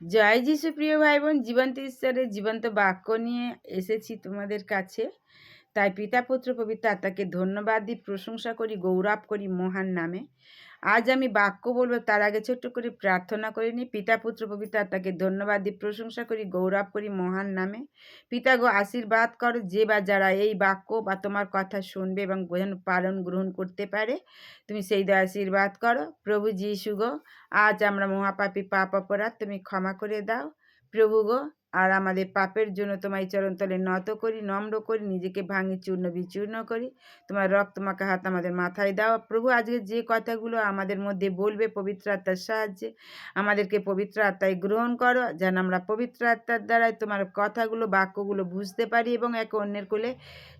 জয় যিশু প্রিয় ভাই বোন জীবন্ত ঈশ্বরের জীবন্ত বাক্য নিয়ে এসেছি তোমাদের কাছে। তাই পিতা পুত্র পবিত্র আত্মাকে ধন্যবাদ দিই প্রশংসা করি, গৌরব করি মহান নামে। আজ আমি বাক্য বলব, তার আগে ছোট্ট করে প্রার্থনা করে নিই। পিতা পুত্র পবিত্র আত্মাকে ধন্যবাদ দিই প্রশংসা করি, গৌরব করি মহান নামে। পিতা গো, আশীর্বাদ করো, যে বা যারা এই বাক্য বা তোমার কথা শুনবে এবং যেন পালন গ্রহণ করতে পারে, তুমি সেই দয়া আশীর্বাদ করো। প্রভু যিশু গো, আজ আমরা মহাপাপী পাপ অপরাধ তুমি ক্ষমা করে দাও। প্রভু গো আর আমাদের পাপের জন্য তোমার চরণতলে নত করি, নম্র করি, নিজেকে ভাঙি, চূর্ণ বিচূর্ণ করি। তোমার রক্ত মাখা হাত আমাদের মাথায় দাও। প্রভু, আজকে যে কথাগুলো আমাদের মধ্যে বলবে পবিত্র আত্মার সাহায্যে, আমাদেরকে পবিত্র আত্মায় গ্রহণ করো, যেন আমরা পবিত্র আত্মার দ্বারাই তোমার কথাগুলো, বাক্যগুলো বুঝতে পারি এবং একে অন্যের কোলে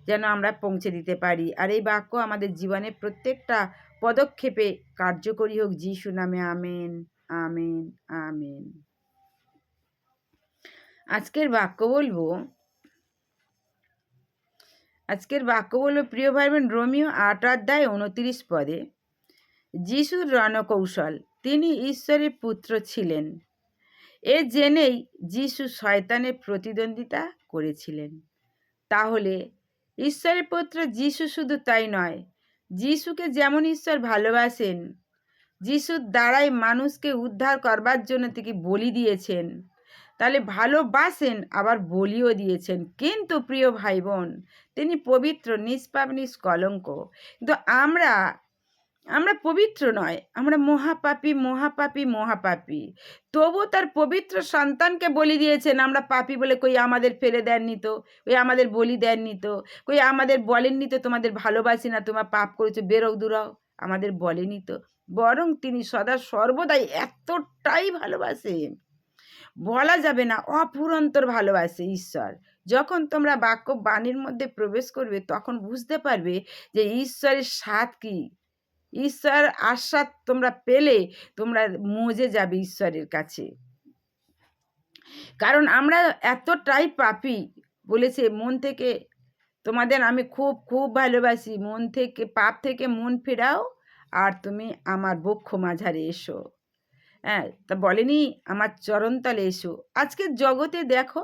যেন আমরা পৌঁছে দিতে পারি। আর এই বাক্য আমাদের জীবনে প্রত্যেকটা পদক্ষেপে কার্যকরী হোক, যিশু নামে, আমেন আমেন আমেন। আজকের বাক্য বলব, আজকের বাক্য বলব প্রিয় ভাই বোন রোমিও আট অধ্যায় উনত্রিশ পদে, যিশুর রণকৌশল, তিনি ঈশ্বরের পুত্র ছিলেন। এ জেনেই যিশু শয়তানের প্রতিদ্বন্দ্বিতা করেছিলেন। তাহলে ঈশ্বরের পুত্র যিশু শুধু তাই নয়, যিশুকে যেমন ঈশ্বর ভালোবাসেন, যিশুর দ্বারাই মানুষকে উদ্ধার করবার জন্য তিনি বলি দিয়েছেন তাহলে ভালোবাসেন, আবার বলিও দিয়েছেন। কিন্তু প্রিয় ভাই বোন তিনি পবিত্র, নিষ্পাপ, নিষ্কলঙ্ক। কিন্তু আমরা আমরা পবিত্র নয়, আমরা মহাপাপি, মহাপাপী, মহাপাপি। তবু তার পবিত্র সন্তানকে বলি দিয়েছেন, আমরা পাপি বলে কই আমাদের ফেলে দেননি তো? ওই আমাদের বলি দেননি তো? কই আমাদের বলেননি তো তোমাদের ভালোবাসি না, তোমার পাপ করেছ বেরো দূরাও আমাদের বলেনি তো। বরং তিনি সদা সর্বদাই এতটাই ভালোবাসেন। বলা যাবে না, অপুরন্তর ভালোবাসে ঈশ্বর। যখন তোমরা বাক্য বাণীর মধ্যে প্রবেশ করবে, তখন বুঝতে পারবে যে ঈশ্বরের স্বাদ কি। ঈশ্বর আস্বাদ তোমরা পেলে, তোমরা মজে যাবে ঈশ্বরের কাছে। কারণ আমরা এতটাই পাপি, বলেছে, মন থেকে তোমাদের আমি খুব খুব ভালোবাসি। মন থেকে, পাপ থেকে মন ফেরাও, আর তুমি আমার বক্ষ মাঝারে এসো। হ্যাঁ তা বলেনি আমার চরণতলে এসো। আজকের জগতে দেখো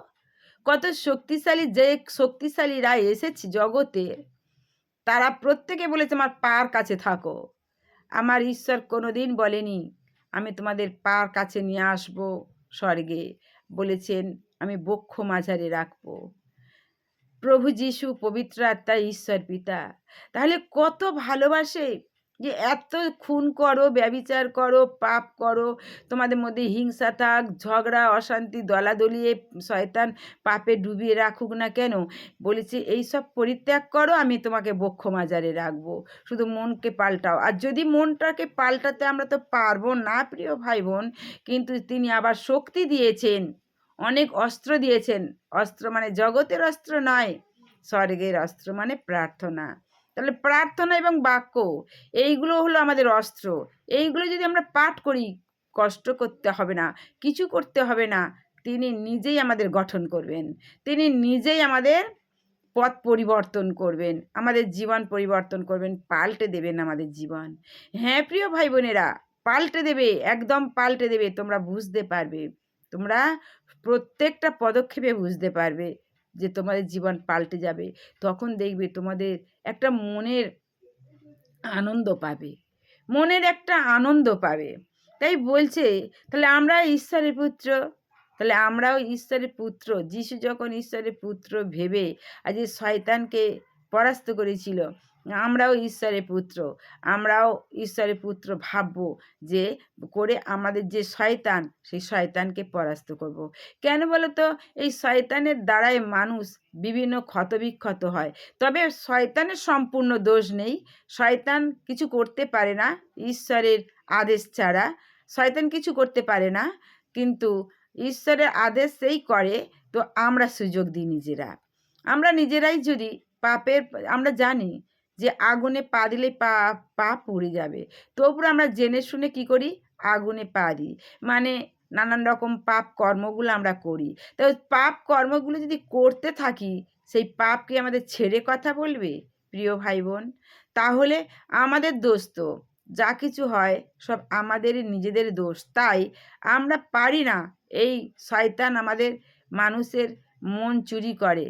কত শক্তিশালী যে শক্তিশালীরা এসেছে জগতে, তারা প্রত্যেকে বলেছে আমার পার কাছে থাকো। আমার ঈশ্বর কোনো দিন বলেনি, আমি তোমাদের পার কাছে নিয়ে আসব স্বর্গে, বলেছেন আমি বক্ষ মাঝারে রাখব। প্রভু যিশু পবিত্র আত্মা ঈশ্বর পিতা, তাহলে কত ভালোবাসে যে এত খুন করো, ব্যবিচার করো, পাপ করো, তোমাদের মধ্যে হিংসা থাক, ঝগড়া, অশান্তি দলাদলিয়ে শয়তান পাপে ডুবিয়ে রাখুক না কেন? বলেছে এইসব পরিত্যাগ করো, আমি তোমাকে বক্ষ মাজারে রাখব। শুধু মনকে পাল্টাও। আর যদি মনটাকে পাল্টাতে আমরা তো পারব না, প্রিয় ভাই বোন কিন্তু তিনি আবার শক্তি দিয়েছেন, অনেক অস্ত্র দিয়েছেন। অস্ত্র মানে জগতের অস্ত্র নয়, স্বর্গের অস্ত্র মানে প্রার্থনা। তাহলে প্রার্থনা এবং বাক্য, এইগুলো হলো আমাদের অস্ত্র। এইগুলো যদি আমরা পাঠ করি, কষ্ট করতে হবে না, কিছু করতে হবে না, তিনি নিজেই আমাদের গঠন করবেন। তিনি নিজেই আমাদের পথ পরিবর্তন করবেন, আমাদের জীবন পরিবর্তন করবেন, পাল্টে দেবেন আমাদের জীবন। হ্যাঁ প্রিয় ভাই বোনেরা পাল্টে দেবে, একদম পাল্টে দেবে, তোমরা বুঝতে পারবে। তোমরা প্রত্যেকটা পদক্ষেপে বুঝতে পারবে। যে তোমাদের জীবন পাল্টে যাবে। তখন দেখবে তোমাদের একটা মনের আনন্দ পাবে। মনের একটা আনন্দ পাবে। তাই বলছে, তাহলে আমরা ঈশ্বরের পুত্র। তাহলে আমরাও ঈশ্বরের পুত্র। যিশু যখন ঈশ্বরের পুত্র ভেবে আজ শয়তানকে পরাস্ত করেছিল আমরাও ঈশ্বরের পুত্র। আমরাও ঈশ্বরের পুত্র ভাবব যে, করে আমাদের যে শয়তান, সেই শয়তানকে পরাস্ত করব। কেন বলো তো এই শয়তানের দ্বারাই মানুষ বিভিন্ন ক্ষতবিক্ষত হয়। তবে শয়তানের সম্পূর্ণ দোষ নেই। শয়তান কিছু করতে পারে না ঈশ্বরের আদেশ ছাড়া। শয়তান কিছু করতে পারে না, কিন্তু ঈশ্বরের আদেশ সেই করে, তো আমরা সুযোগ দিই নিজেরা। আমরা নিজেরাই যদি পাপের, আমরা জানি যে আগুনে পা দিলে পা পা পুড়ে যাবে। তবুও আমরা জেনে শুনে কি করি? আগুনে পা দিই। মানে নানান রকম পাপ কর্মগুলো আমরা করি। তো পাপ কর্মগুলো যদি করতে থাকি, সেই পাপ কি আমাদের ছেড়ে কথা বলবে, প্রিয় ভাই বোন তাহলে আমাদের দোষ তো। যা কিছু হয়, সব আমাদেরই নিজেদের দোষ। তাই আমরা পারি না এই শয়তান আমাদের মানুষের মন চুরি করে।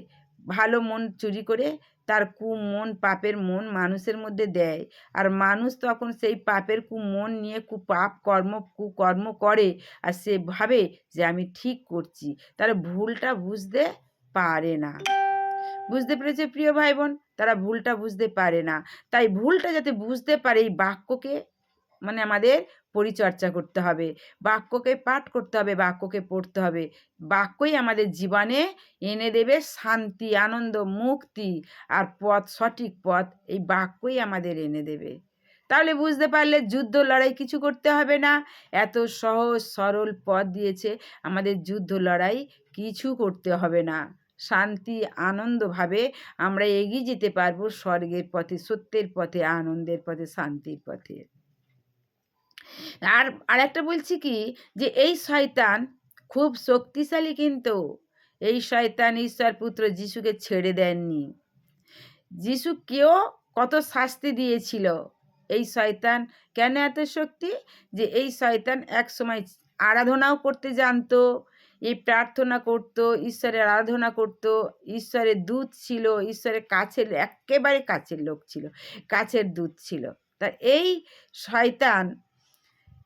ভালো মন চুরি করে তার কু মন পাপের মন মানুষের মধ্যে দেয়। আর মানুষ তখন সেই পাপের কু মন নিয়ে কু, পাপ কর্ম, কুকর্ম করে। আর সে ভাবে যে আমি ঠিক করছি। তারা ভুলটা বুঝতে পারে না। বুঝতে পেরেছে প্রিয় ভাই বোন তারা ভুলটা বুঝতে পারে না। তাই ভুলটা যাতে বুঝতে পারে এই বাক্যকে মানে আমাদের পরিচর্যা করতে হবে। বাক্যকে পাঠ করতে হবে, বাক্যকে পড়তে হবে। বাক্যই আমাদের জীবনে এনে দেবে শান্তি, আনন্দ, মুক্তি আর পথ, সঠিক পথ, এই বাক্যই আমাদের এনে দেবে। তাহলে বুঝতে পারলে যুদ্ধ লড়াই কিছু করতে হবে না। এত সহজ, সরল পথ দিয়েছে আমাদের যুদ্ধ লড়াই কিছু করতে হবে না। শান্তি, আনন্দভাবে আমরা এগিয়ে যেতে পারব স্বর্গের পথে, সত্যের পথে, আনন্দের পথে, শান্তির পথে। আর আরেকটা বলছি কি? যে এই শয়তান খুব শক্তিশালী কিন্তু। এই শয়তান ঈশ্বর পুত্র যিশুকে ছেড়ে দেননি। যিশু কেউ কত শাস্তি দিয়েছিল? এই শয়তান কেন এত শক্তি? যে এই শয়তান এক সময় আরাধনাও করতে জানতো, এই প্রার্থনা করত, ঈশ্বরের আরাধনা করত। ঈশ্বরের দূত ছিল, ঈশ্বরের কাছের, একেবারে কাছের লোক ছিল, কাছের দূত ছিল। তা এই শয়তান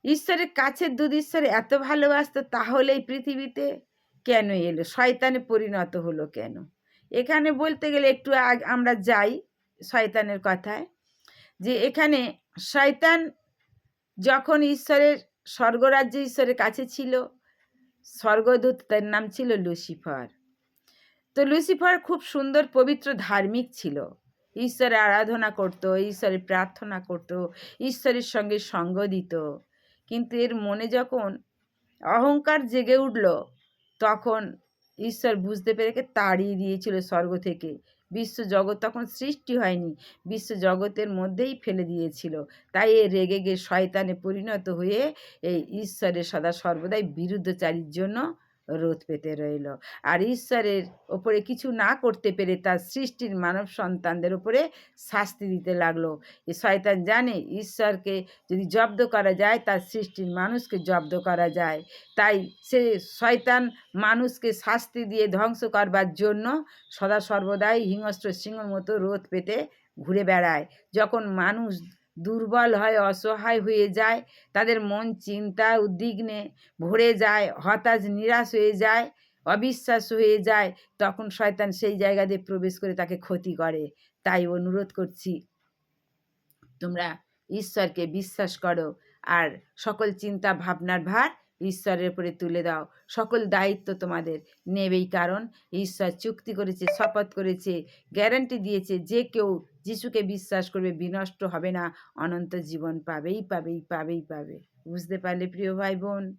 ঈশ্বরের কাছের দুধ ঈশ্বর এত ভালোবাসতো, তাহলে এই পৃথিবীতে কেন এলো? শয়তানে পরিণত হলো কেন? এখানে বলতে গেলে একটু আগ, আমরা যাই শয়তানের কথায়, যে এখানে শয়তান যখন ঈশ্বরের স্বর্গরাজ্য ঈশ্বরের কাছে ছিল, স্বর্গদূত তার নাম ছিল লুসিফার। তো লুসিফার খুব সুন্দর, পবিত্র, ধার্মিক ছিল। ঈশ্বরের আরাধনা করত, ঈশ্বরের প্রার্থনা করত, ঈশ্বরের সঙ্গে সঙ্গ দিত। কিন্তু এর মনে যখন অহংকার জেগে উঠল, তখন ঈশ্বর বুঝতে পেরে তাড়িয়ে দিয়েছিল স্বর্গ থেকে। বিশ্ব জগৎ তখন সৃষ্টি হয়নি বিশ্ব জগতের মধ্যেই ফেলে দিয়েছিল। তাই এ রেগে গিয়ে শয়তানে পরিণত হয়ে এই ঈশ্বরের সদা সর্বদাই বিরুদ্ধচারীর জন্য রোধ পেতে রইল। আর ঈশ্বরের ওপরে কিছু না করতে পেরে তার সৃষ্টির মানব সন্তানদের ওপরে শাস্তি দিতে লাগল। এ শয়তান জানে ঈশ্বরকে যদি জব্দ করা যায়, তার সৃষ্টির মানুষকে জব্দ করা যায়। তাই সে শয়তান মানুষকে শাস্তি দিয়ে ধ্বংস করবার জন্য সদা সর্বদাই হিংস্র সিংহর মতো রোধ পেতে ঘুরে বেড়ায়। যখন মানুষ দুর্বল হয়, অসহায় হয়ে যায়, তাদের মন চিন্তা উদ্বিগ্নে ভরে যায়, হতাশ, নিরাশ হয়ে যায় অবিশ্বাস হয়ে যায়। তখন শয়তান সেই জায়গা দিয়ে প্রবেশ করে তাকে ক্ষতি করে। তাই অনুরোধ করছি, তোমরা ঈশ্বরকে বিশ্বাস করো, আর সকল চিন্তা ভাবনার ভার ঈশ্বরের উপরে তুলে দাও। সকল দায়িত্ব তোমাদের নেবেই, কারণ ঈশ্বর চুক্তি করেছে, শপথ করেছে, গ্যারান্টি দিয়েছে, যে কেউ যিশুকে বিশ্বাস করবে, বিনষ্ট হবে না, অনন্ত জীবন পাবেই পাবেই পাবেই, পাবে। বুঝতে পারলে, প্রিয় ভাই বোন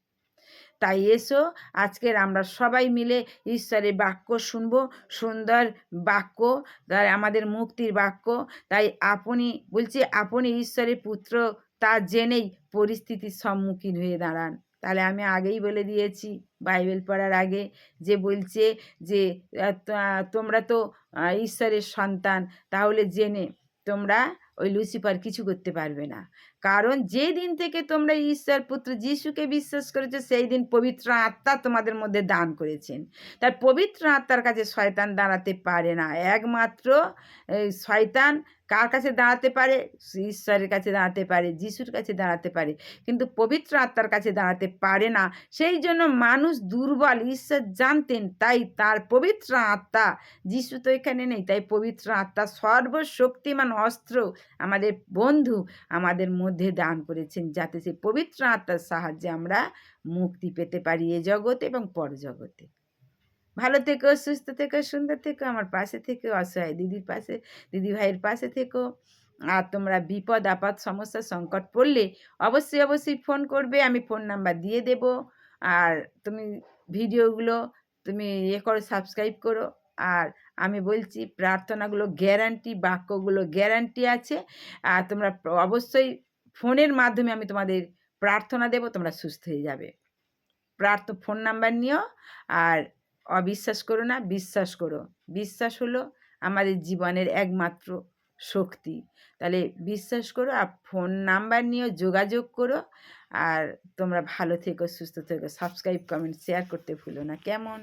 তাই এসো, আজকের আমরা সবাই মিলে ঈশ্বরের বাক্য শুনব, সুন্দর বাক্য, তাই আমাদের মুক্তির বাক্য। তাই আপনি, বলছি, আপনি ঈশ্বরের পুত্র, তা জেনেই পরিস্থিতির সম্মুখীন হয়ে দাঁড়ান। তাহলে আমি আগেই বলে দিয়েছি বাইবেল পড়ার আগে যে বলছে যে তোমরা তো ঈশ্বরের সন্তান, তাহলে জেনে তোমরা ওই লুসিফার কিছু করতে পারবে না। কারণ যে দিন থেকে তোমরা ঈশ্বর পুত্র যিশুকে বিশ্বাস করেছ সেই দিন পবিত্র আত্মা তোমাদের মধ্যে দান করেছেন। তার পবিত্র আত্মার কাছে শয়তান দাঁড়াতে পারে না। একমাত্র শয়তান কার কাছে দাঁড়াতে পারে? ঈশ্বরের কাছে দাঁড়াতে পারে, যিশুর কাছে দাঁড়াতে পারে। কিন্তু পবিত্র আত্মার কাছে দাঁড়াতে পারে না। সেই জন্য মানুষ দুর্বল, ঈশ্বর জানতেন, তাই তার পবিত্র আত্মা, যিশু তো এখানে নেই, তাই পবিত্র আত্মা সর্বশক্তিমান, অস্ত্র আমাদের বন্ধু, আমাদের মধ্যে দান করেছেন যাতে সেই পবিত্র আত্মার সাহায্যে আমরা মুক্তি পেতে পারি এ জগতে এবং পরজগতে ভালো থেকো, সুস্থ থেকো, সুন্দর থেকো, আমার পাশে থেকো, অসহায় দিদির পাশে, দিদি ভাইয়ের পাশে থেকো। আর তোমরা বিপদ, আপদ, সমস্যা, সংকট পড়লে অবশ্যই অবশ্যই ফোন করবে, আমি ফোন নাম্বার দিয়ে দেব। আর তুমি ভিডিওগুলো তুমি ইয়ে করো, সাবস্ক্রাইব করো। আর আমি বলছি প্রার্থনাগুলো, গ্যারান্টি, বাক্যগুলো গ্যারান্টি আছে। আর তোমরা অবশ্যই ফোনের মাধ্যমে আমি তোমাদের প্রার্থনা দেব, তোমরা সুস্থ হয়ে যাবে। প্রার্থ ফোন নাম্বার নিও আর অবিশ্বাস করো না, বিশ্বাস করো। বিশ্বাস হলো আমাদের জীবনের একমাত্র শক্তি। তাহলে বিশ্বাস করো আর ফোন নাম্বার নিয়েও যোগাযোগ করো আর তোমরা ভালো থেকো, সুস্থ থেকো। সাবস্ক্রাইব, কমেন্ট, শেয়ার করতে ভুলো না। কেমন?